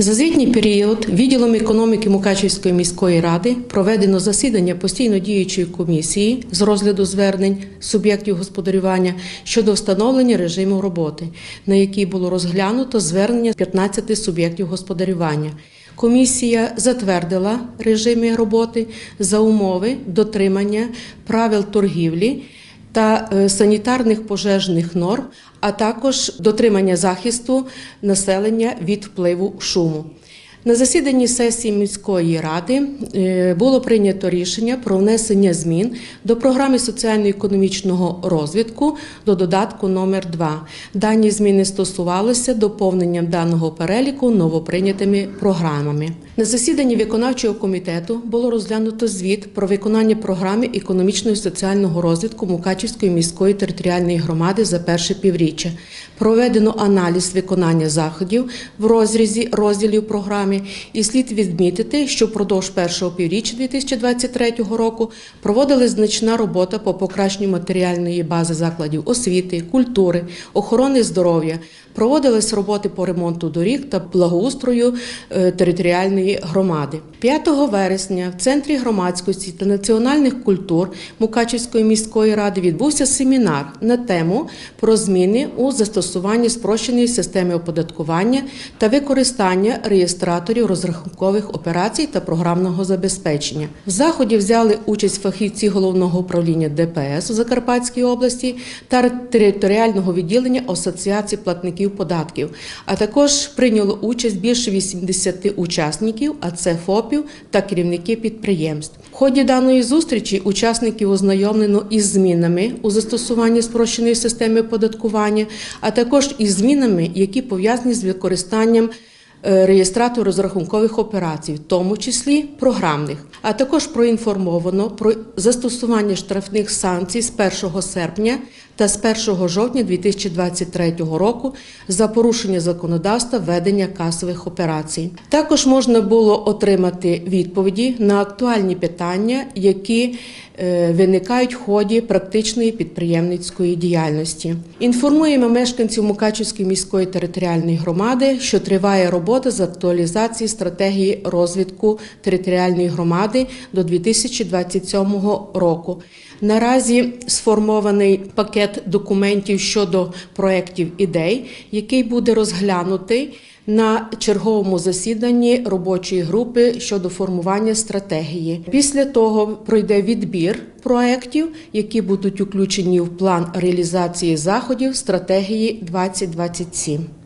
За звітній період відділом економіки Мукачівської міської ради проведено засідання постійно діючої комісії з розгляду звернень суб'єктів господарювання щодо встановлення режиму роботи, на якій було розглянуто звернення 15 суб'єктів господарювання. Комісія затвердила режими роботи за умови дотримання правил торгівлі та е, санітарних пожежних норм, а також дотримання захисту населення від впливу шуму. На засіданні сесії міської ради е, було прийнято рішення про внесення змін до програми соціально-економічного розвитку до додатку номер 2 Дані зміни стосувалися доповненням даного переліку новоприйнятими програмами. На засіданні виконавчого комітету було розглянуто звіт про виконання програми економічного і соціального розвитку Мукачівської міської територіальної громади за перше півріччя. Проведено аналіз виконання заходів в розрізі розділів програми, і слід відмітити, що впродовж першого півріччя 2023 року проводилась значна робота по покращенню матеріальної бази закладів освіти, культури, охорони здоров'я. Проводились роботи по ремонту доріг та благоустрою е, територіальної громади. 5 вересня в центрі громадськості та національних культур Мукачівської міської ради відбувся семінар на тему про зміни у застосуванні спрощеної системи оподаткування та використання реєстраторів розрахункових операцій та програмного забезпечення. В заході взяли участь фахівці головного управління ДПС у Закарпатській області та територіального відділення Асоціації платників податків, а також прийняло участь більше 80 учасників, а це ФОПів та керівники підприємств. В ході даної зустрічі учасників ознайомлено із змінами у застосуванні спрощеної системи оподаткування, а також із змінами, які пов'язані з використанням е, реєстрату розрахункових операцій, в тому числі програмних, а також проінформовано про застосування штрафних санкцій з 1 серпня та з 1 жовтня 2023 року за порушення законодавства ведення касових операцій. Також можна було отримати відповіді на актуальні питання, які е, виникають в ході практичної підприємницької діяльності. Інформуємо мешканців Мукачівської міської територіальної громади, що триває робота з актуалізації стратегії розвитку територіальної громади до 2027 року. Наразі сформований пакет документів щодо проєктів ідей, який буде розглянутий на черговому засіданні робочої групи щодо формування стратегії. Після того пройде відбір проєктів, які будуть включені в план реалізації заходів стратегії 2027.